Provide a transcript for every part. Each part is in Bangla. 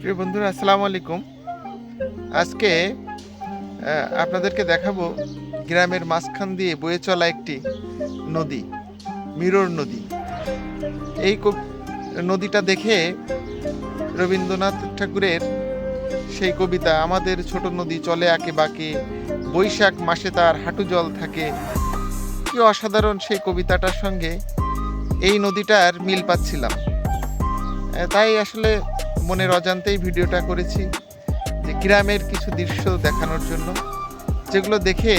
প্রিয় বন্ধুরা, আসসালামু আলাইকুম। আজকে আপনাদেরকে দেখাবো গ্রামের মাঝখান দিয়ে বয়ে চলা একটি নদী, মিরর নদী। এই নদীটা দেখে রবীন্দ্রনাথ ঠাকুরের সেই কবিতা, আমাদের ছোট নদী চলে আঁকে বাঁকে, বৈশাখ মাসে তার হাঁটু জল থাকে। কি অসাধারণ সেই কবিতাটার সঙ্গে এই নদীটার মিল পাচ্ছিলাম। তাই আসলে মনের অজান্তেই ভিডিওটা করেছি যে গ্রামের কিছু দৃশ্য দেখানোর জন্য, যেগুলো দেখে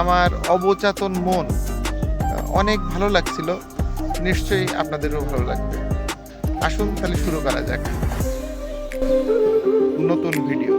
আমার অবচাতন মন, অনেক ভালো লাগছিল। নিশ্চয়ই আপনাদেরও ভালো লাগবে। আসুন তাহলে শুরু করা যাক। নতুন ভিডিও।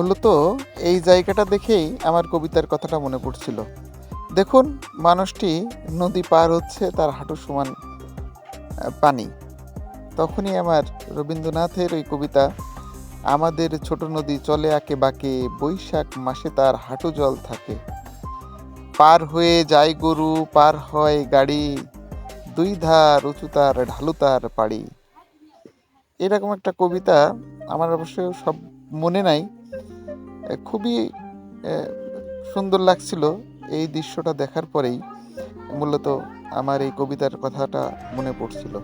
মূলত এই জায়গাটা দেখেই আমার কবিতার কথাটা মনে পড়ছিল। দেখুন, মানুষটি নদী পার হচ্ছে তার হাঁটু সমান পানি। তখনই আমার রবীন্দ্রনাথের ওই কবিতা, আমাদের ছোট নদী চলে আঁকে বাঁকে, বৈশাখ মাসে তার হাঁটু জল থাকে। পার হয়ে যায় গরু, পার হয় গাড়ি, দুই ধার উঁচু তার, ঢালু তার পাড়ি। এরকম একটা কবিতা আমার অবশ্য সব মনে নাই খুবই সুন্দর লাগছিল এই দৃশ্যটা দেখার পরেই মূলত আমার এই কবিতার কথাটা মনে পড়ছিল।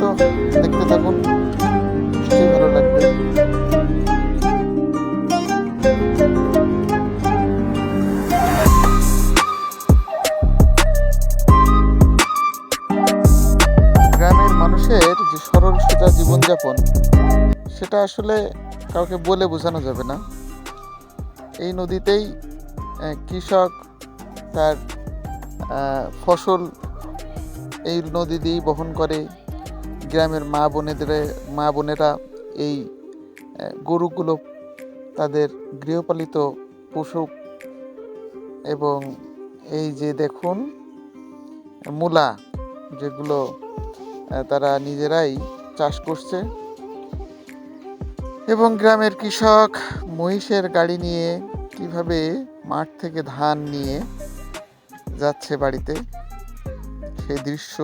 তো দেখতে থাকুন ভালো লাগবে। গ্রামের মানুষের যে সরল সোজা জীবনযাপন সেটা আসলে কাউকে বলে বোঝানো যাবে না। এই নদীতেই কৃষক তার ফসল এই নদী দিয়েই বহন করে। গ্রামের মা বোনেদের, মা বোনেরা এই গরুগুলো তাদের গৃহপালিত পশু এবং এই যে দেখুন, মূলা যেগুলো তারা নিজেরাই চাষ করছে। এবং গ্রামের কৃষক মহিষের গাড়ি নিয়ে কীভাবে মাঠ থেকে ধান নিয়ে যাচ্ছে বাড়িতে, সেই দৃশ্য।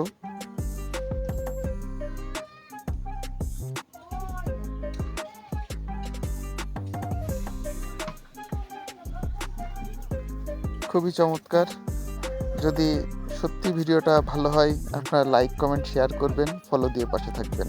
খুবই চমৎকার। যদি সত্যি ভিডিওটা ভালো হয়, আপনারা লাইক, কমেন্ট, শেয়ার করবেন, ফলো দিয়ে পাশে থাকবেন।